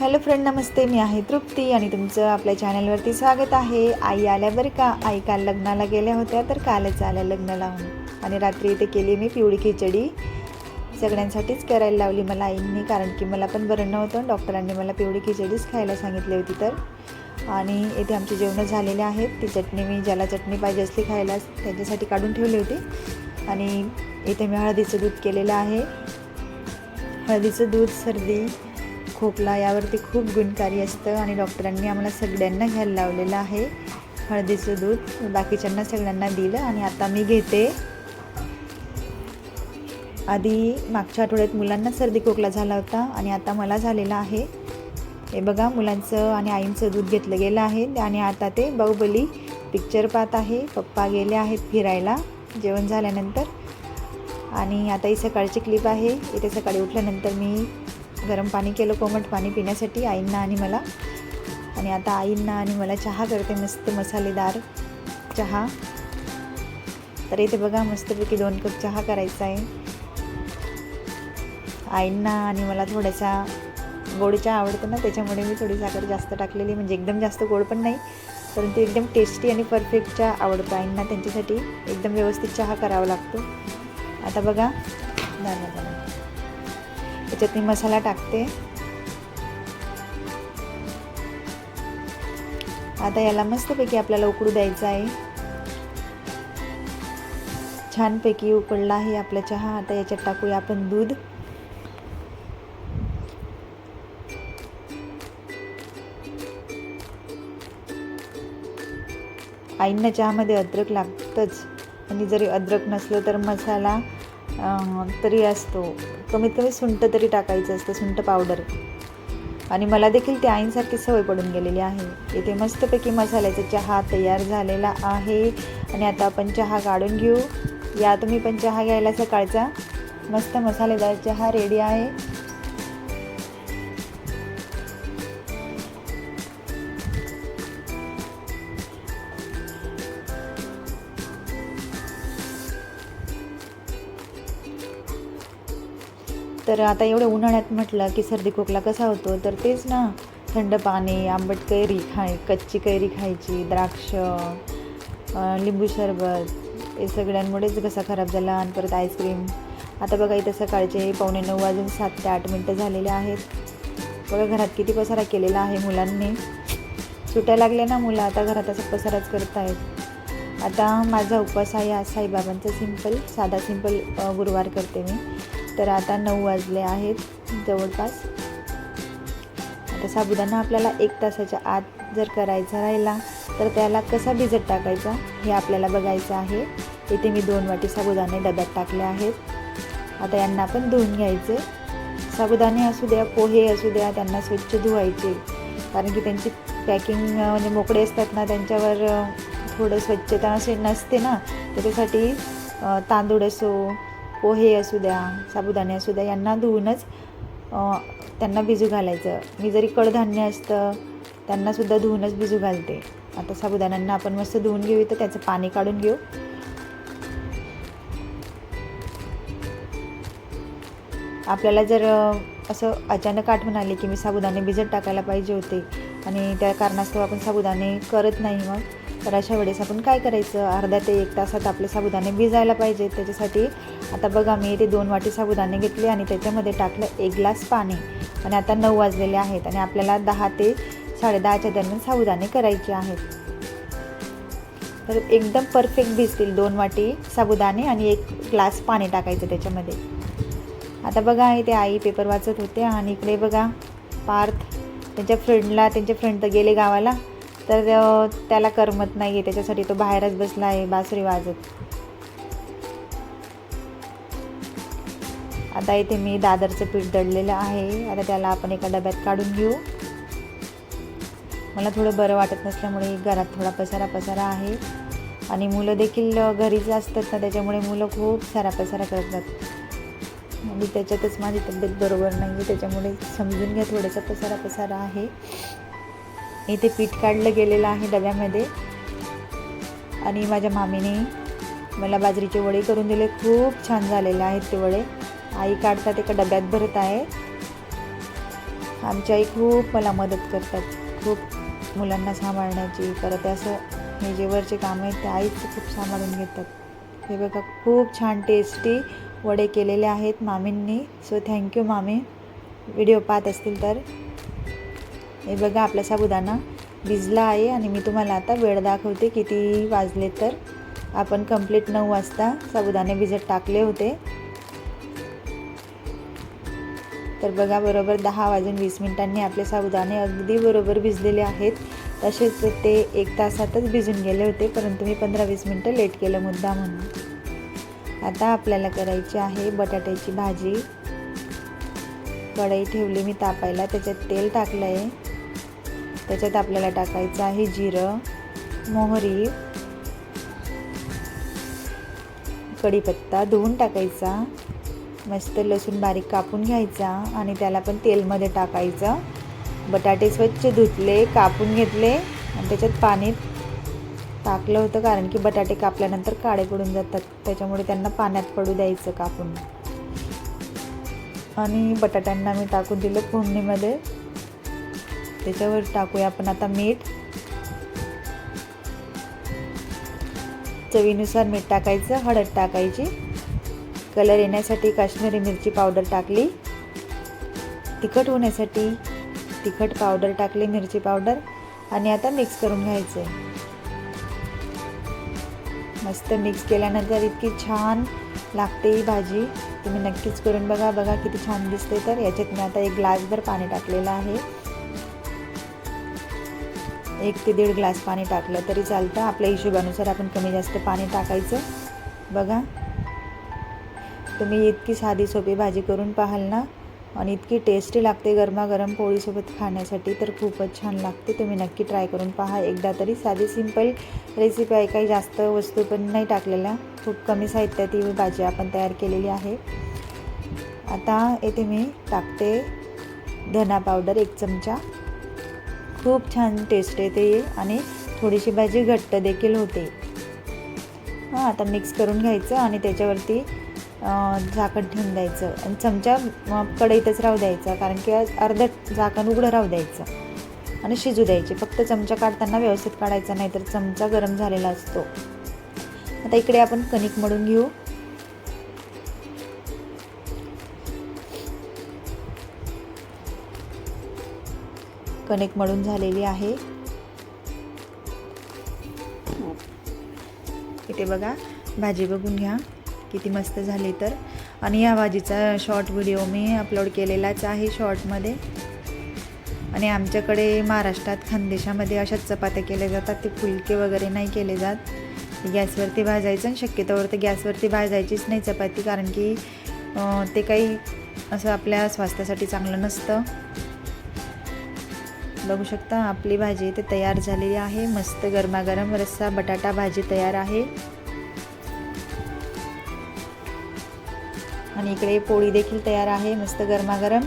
Hello friend नमस्ते. मी आहे तृप्ती आणि तुमचं आपल्या चॅनलवरती स्वागत आहे. आई आल्या बरं का? आई काल लग्नाला गेल्या होत्या तर कालच आल्या लग्न लावून आणि रात्री इथे केली मी पिवळी खिचडी. सगळ्यांसाठीच करायला लावली मला आईंनी कारण की मला पण बरं नव्हतं. डॉक्टरांनी मला पिवळी खिचडीच खायला सांगितली होती तर. आणि इथे आमचे जेवणं झालेले आहेत. ती चटणी मी ज्याला चटणी पाहिजे असली खायला त्याच्यासाठी काढून ठेवली होती. आणि इथे मी हळदीचं दूध केलेलं आहे. हळदीचं दूध सर्दी खोकला यावरती खूप गुणकारी असतं आणि डॉक्टरांनी आम्हाला सगळ्यांना घ्यायला लावलेलं आहे. हळदीचं दूध बाकीच्यांना सगळ्यांना दिलं आणि आता मी घेते. आधी मागच्या आठवड्यात मुलांना सर्दी खोकला झाला होता आणि आता मला झालेला आहे. हे बघा मुलांचं आणि आईंचं दूध घेतलं गेलं आहे आणि आता ते बाहुबली पिक्चर पाहत आहे. पप्पा गेले आहेत फिरायला जेवण झाल्यानंतर. आणि आता ही सकाळची क्लिप आहे. इथे सकाळी उठल्यानंतर मी गरम पाणी केलं कोमट पाणी पिण्यासाठी आईंना आणि मला. आणि आता आईंना आणि मला चहा करते मस्त मसालेदार चहा. तर इथे बघा मस्तपैकी दोन कप चहा करायचा आहे. आईंना आणि मला थोडासा गोड चहा आवडतो ना त्याच्यामुळे मी थोडी साखर जास्त टाकलेली म्हणजे एकदम जास्त गोड पण नाही परंतु एकदम टेस्टी आणि परफेक्ट चहा आवडतो आईंना त्यांच्यासाठी. एकदम व्यवस्थित चहा करावा लागतो. आता बघा. झालं झालं त्याच्यात मी मसाला टाकते. आता याला मस्तपैकी आपल्याला उकडू द्यायचा आहे. छानपैकी उकळला आहे आपला चहा. आता याच्यात टाकूया आपण दूध. आईंना चहामध्ये अद्रक लागतंच. आणि जरी अद्रक नसलं तर मसाला तरी असतो. कमीत कमी सुंठ तरी टाकायचं असतं सुंठ पावडर आणि मला देखील त्या आईंसारखी सवय पडून गेलेली आहे. इथे मस्तपैकी मसाल्याचा चहा तयार झालेला आहे. आणि आता आपण चहा काढून घेऊ. या तुम्ही पण चहा घ्यायला सकाळचा मस्त मसालेदार चहा रेडी आहे. तर आता एवढं उन्हाळ्यात म्हटलं की सर्दी खोकला कसा होतो तर तेच ना थंड पाणी आंबट कैरी खाय कच्ची कैरी खायची द्राक्ष लिंबू सरबत हे सगळ्यांमुळेच कसा खराब झाला आणि परत आईस्क्रीम आता बघा इथं सकाळचे पावणे नऊ वाजून सात ते आठ मिनटं झालेले आहेत. बघा घरात किती पसारा केलेला आहे मुलांनी. सुट्या लागल्या ना मुलं आता घरात असं पसाराच करत आहेत आता माझा उपवास आहे आज साईबाबांचा सिंपल साधा सिंपल गुरुवार करते मी. तर आता नऊ वाजले आहेत जवळपास. आता साबुदाणा आपल्याला एक तासाच्या आत जर करायचा राहिला तर त्याला कसा भिजत टाकायचा हे आपल्याला बघायचं आहे. इथे मी दोन वाटी साबुदाणे डब्यात टाकले आहेत. आता यांना पण धुवून घ्यायचे. साबुदाणे असू द्या पोहे असू द्या त्यांना स्वच्छ धुवायचे. कारण की त्यांची पॅकिंग म्हणजे मोकळे असतात ना त्यांच्यावर थोडं स्वच्छता असे नसते ना. त्याच्यासाठी तांदूळ असो पोहे असू द्या साबुदाणे असू द्या यांना धुवूनच त्यांना भिजू घालायचं. मी जरी कडधान्य असतं त्यांनासुद्धा धुवूनच भिजू घालते. आता साबुदाण्यांना आपण मस्त धुवून घेऊ तर त्याचं पाणी काढून घेऊ. आपल्याला जर असं अचानक आठवण आली की मी साबुदाणे भिजत टाकायला पाहिजे होते आणि त्या कारणास्तव आपण साबुदाणे करत नाही मग. तर अशा वेळेस आपण काय करायचं? अर्ध्या ते एक तासात आपले साबुदाणे भिजायला पाहिजेत त्याच्यासाठी आता बघा मी इथे दोन वाटी साबुदाणे घेतले आणि त्याच्यामध्ये टाकलं एक ग्लास पाणी. आणि आता नऊ वाजलेले आहेत आणि आपल्याला दहा ते साडेदहाच्या दरम्यान साबुदाणे करायचे आहेत. तर एकदम परफेक्ट भिजतील दोन वाटी साबुदाणे आणि एक ग्लास पाणी टाकायचं त्याच्यामध्ये. आता बघा इथे आई पेपर वाचत होते आणि इकडे बघा पार्थ. त्यांच्या फ्रेंडला त्यांचे फ्रेंड तर गेले गावाला तर त्याला करमत नाही आहे त्याच्यासाठी तो बाहेरच बसला आहे बासरी वाजत. आता इथे मी दादरचं पीठ दळलेलं आहे. आता त्याला आपण एका डब्यात काढून घेऊ. मला थोडं बरं वाटत नसल्यामुळे घरात थोडा पसारा पसारा आहे. आणि मुलं देखील घरीच असतात ना त्याच्यामुळे मुलं खूप सारा पसारा करतात. आणि त्याच्यातच माझी तब्येत बरोबर नाही आहे त्याच्यामुळे समजून घ्या थोडासा पसारा पसारा आहे. इथे पीठ काढलं गेलेलं आहे डब्यामध्ये. आणि माझ्या मामीने मला बाजरीचे वडे करून दिले. खूप छान झालेले आहेत ते वडे. आई काढतात एका डब्यात भरत आहे. आमची आई खूप मला मदत करतात. खूप मुलांना सांभाळण्याची परत असं हे जे वरचे काम आहेत ते आईच खूप सांभाळून घेतात. हे बघा खूप छान टेस्टी वडे केलेले आहेत मामींनी. सो थँक्यू मामी. व्हिडिओ पाहत असतील तर. हे बघा आपला साबुदाणा भिजला आहे आणि मी तुम्हाला आता वेळ दाखवते किती वाजले तर. आपण कंप्लीट नऊ वाजता साबुदाणे भिजत टाकले होते. तर बघा बरोबर दहा वाजून वीस मिनिटांनी आपले साबुदाणे अगदी बरोबर भिजलेले आहेत. तसेच ते एक तासातच भिजून गेले होते परंतु मी पंधरा वीस मिनटं लेट केलं मुद्दा म्हणून आता आपल्याला करायची आहे बटाट्याची भाजी. कढई ठेवली मी तापायला त्याच्यात तेल टाकलं आहे त्याच्यात आपल्याला टाकायचं आहे जिरं मोहरी कढीपत्ता धुवून टाकायचा. मस्त लसूण बारीक कापून घ्यायचा आणि त्याला पण तेलमध्ये टाकायचं. बटाटे स्वच्छ धुतले कापून घेतले आणि त्याच्यात पाणी टाकलं होतं कारण की बटाटे कापल्यानंतर काळे पडून जातात. त्याच्यामुळे त्यांना पाण्यात पडू द्यायचं कापून. आणि बटाट्यांना मी टाकून दिलं फोडणीमध्ये. त्याच्यावर टाकूया आपण आता मीठ. चवीनुसार मीठ टाकायचं हळद टाकायची. कलर येण्यासाठी काश्मीरी मिरची पावडर टाकली. तिखट होण्यासाठी तिखट पावडर टाकली मिरची पावडर. आणि आता मिक्स करून घ्यायचं आहे. मस्त मिक्स केल्यानंतर इतकी छान लागते ही भाजी. तुम्ही नक्कीच करून बघा बघा किती छान दिसते तर. याच्यात मी आता एक ग्लासभर पाणी टाकलेलं आहे. एक ते दीड ग्लास पाणी टाकलं तरी चालतं. आपल्या हिशोबानुसार आपण कमी जास्त पाणी टाकायचं. बघा. तुम्ही इतकी साधी सोपी भाजी करून पाहाल ना. आणि इतकी टेस्टी लागते गरमागरम पोळीसोबत खाण्यासाठी तर खूपच छान लागते. तुम्ही नक्की ट्राय करून पहा. एकदा तरी साधी सिंपल रेसिपी आहे. काही जास्त वस्तू पण नाही टाकलेल्या. खूप कमी साहित्यात ही भाजी आपण तयार केलेली आहे. आता येथे मी टाकते धना पावडर एक चमचा. खूप छान टेस्ट येते आणि थोडीशी भाजी घट्ट देखील होते. हां आता मिक्स करून घ्यायचं आणि त्याच्यावरती झाकण ठेवून द्यायचं. आणि चमचा कढईतच राहू द्यायचा कारण की अर्धं झाकण उघडं राहू द्यायचं. आणि शिजू द्यायचे. फक्त चमचा काढताना व्यवस्थित काढायचा नाही तर चमचा गरम झालेला असतो. आता इकडे आपण कणिक मळून घेऊ. कणिक मळून झालेली आहे. इथे बघा भाजी बघून घ्या. किती मस्त झाली तर. आणि या भाजीचा शॉर्ट व्हिडिओ मी अपलोड केलेलाच आहे शॉर्टमध्ये आणि आमच्याकडे महाराष्ट्रात खानदेशामध्ये अशाच चपात्या केल्या जातात ते फुलके वगैरे नाही केले जात. गॅसवरती भाजायचं आणि शक्यतोवर तर गॅसवरती भाजायचीच नाही चपाती कारण की ते काही असं आपल्या स्वास्थ्यासाठी चांगलं नसतं. बघू शकता आपली भाजी ते तयार झालेली आहे. मस्त गरमागरम रस्सा बटाटा भाजी तयार आहे. आणि इकडे पोळी देखील तयार आहे मस्त गरमागरम.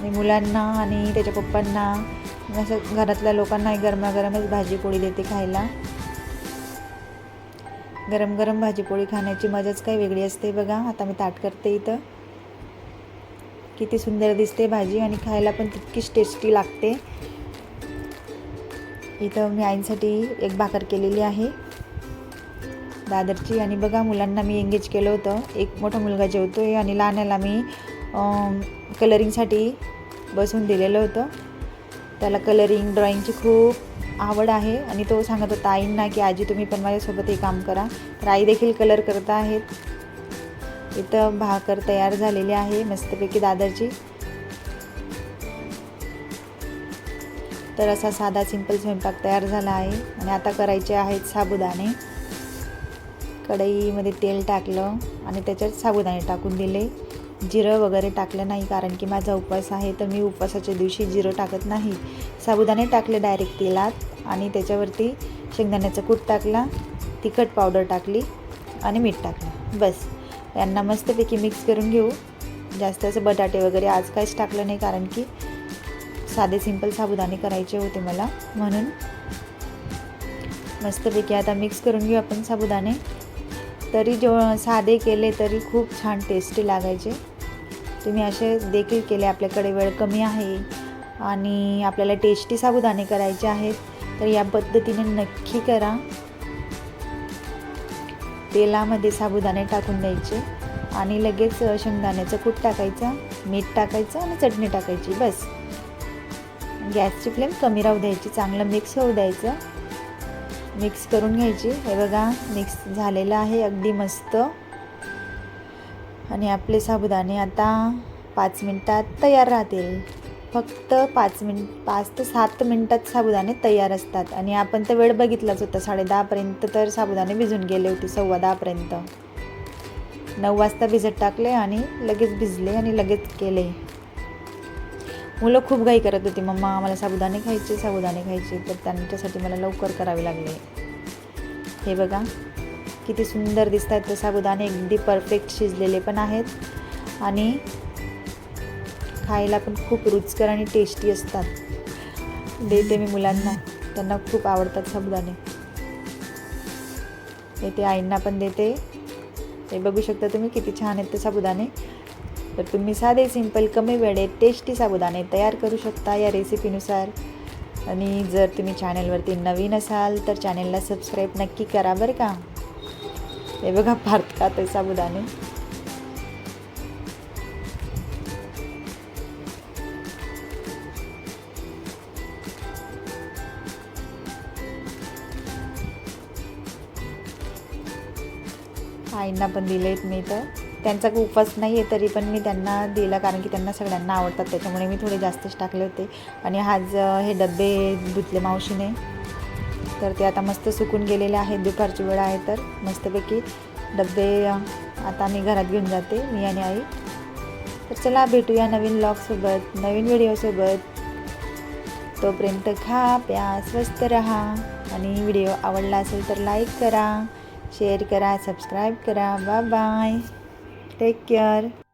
आणि मुलांना आणि त्याच्या पप्पांना असं घरातल्या लोकांना गरमागरमच भाजी पोळी देते खायला. गरम गरम भाजी पोळी खाण्याची मजाच काही वेगळी असते बघा. आता मी ताट करते इथं. किती सुंदर दिसते भाजी आणि खायला पण तितकीच टेस्टी लागते. इथं मी आईंसाठी एक भाकर केलेली आहे. दादरची. आणि बघा मुलांना मी एंगेज केलं होतं. एक मोठा मुलगा जेवतो आहे आणि लहानाला मी कलरिंगसाठी बसून दिलेलं होतं. त्याला कलरिंग ड्रॉइंगची खूप आवड आहे. आणि तो सांगत होता आईंना की आजी तुम्ही पण माझ्यासोबत हे काम करा. तर आई देखील कलर करत आहेत. इथं भाकर तयार झालेली आहे मस्तपैकी दादरची. तर असा साधा सिंपल स्वयंपाक तयार झाला आहे. आणि आता करायचे आहेत साबुदाणे. कढईमध्ये तेल टाकलं आणि त्याच्यात साबुदाणे टाकून दिले. जिरं वगैरे टाकलं नाही कारण की माझा उपवास आहे तर मी उपवासाच्या दिवशी जिरं टाकत नाही. साबुदाणे टाकले डायरेक्ट तेलात आणि त्याच्यावरती शेंगदाण्याचा कूट टाकला तिखट पावडर टाकली आणि मीठ टाकलं. बस. यांना मस्तपैकी मिक्स करून घेऊ. जास्त असं बटाटे वगैरे आज काहीच टाकलं नाही कारण की साधे सिंपल साबुदाणे करायचे होते मला. म्हणून मस्तपैकी आता मिक्स करून घेऊ आपण साबुदाणे. तरी जेव साधे केले तरी खूप छान टेस्टी लागायचे. तुम्ही असे देखील केले आपल्याकडे वेळ कमी आहे आणि आपल्याला टेस्टी साबुदाणे करायचे आहेत तर या पद्धतीने नक्की करा. तेलामध्ये साबुदाणे टाकून द्यायचे आणि लगेच शेंगदाण्याचं कूट टाकायचं मीठ टाकायचं आणि चटणी टाकायची बस. गॅसची फ्लेम कमी राहू द्यायची चांगलं मिक्स होऊ द्यायचं. मिक्स करून घ्यायची. हे बघा मिक्स झालेलं आहे अगदी मस्त. आणि आपले साबुदाणे आता पाच मिनटात तयार राहतील. फक्त पाच मिनिट पाच ते सात मिनटात साबुदाणे तयार असतात. आणि आपण तर वेळ बघितलाच होता साडे दहापर्यंत तर साबुदाणे भिजून गेले होते सव्वा दहापर्यंत नऊ वाजता भिजत टाकले आणि लगेच भिजले आणि लगेच केले. मुलं खूप घाई करत होती. मम्मा आम्हाला साबुदाणे खायचे साबुदाणे खायचे. तर त्यांच्यासाठी मला लवकर करावे लागले. हे बघा किती सुंदर दिसत आहेत ते साबुदाणे. अगदी परफेक्ट शिजलेले पण आहेत. आणि खायला पण खूप रुचकर आणि टेस्टी असतात. देते मी मुलांना. त्यांना खूप आवडतात साबुदाणे. येते आईंना पण देते. हे बघू शकता तुम्ही किती छान आहेत ते साबुदाणे. तर तुम्ही साधे सिंपल कमी वेळेत टेस्टी साबुदाणे तयार करू शकता या रेसिपीनुसार आणि जर तुम्ही चॅनलवरती नवीन असाल तर चॅनलला सबस्क्राईब नक्की करा बरं का. हे बघा फारत का ते साबुदाणे. आईंना पण दिलेत मी तर. त्यांचा काही उपवास नाही आहे तरी पण मी त्यांना दिला कारण की त्यांना सगळ्यांना आवडतात. त्याच्यामुळे मी थोडे जास्तच टाकले होते. आणि आज हे डबे धुतले मावशीने. तर ते आता मस्त सुकून गेलेले आहेत. दुपारची वेळ आहे तर मस्तपैकी डबे आता मी घरात घेऊन जाते मी आणि आई. तर चला भेटूया नवीन ब्लॉगसोबत नवीन व्हिडिओसोबत तोपर्यंत खा प्या स्वस्त रहा. आणि व्हिडिओ आवडला असेल तर लाईक करा शेअर करा सबस्क्राईब करा. Bye bye take care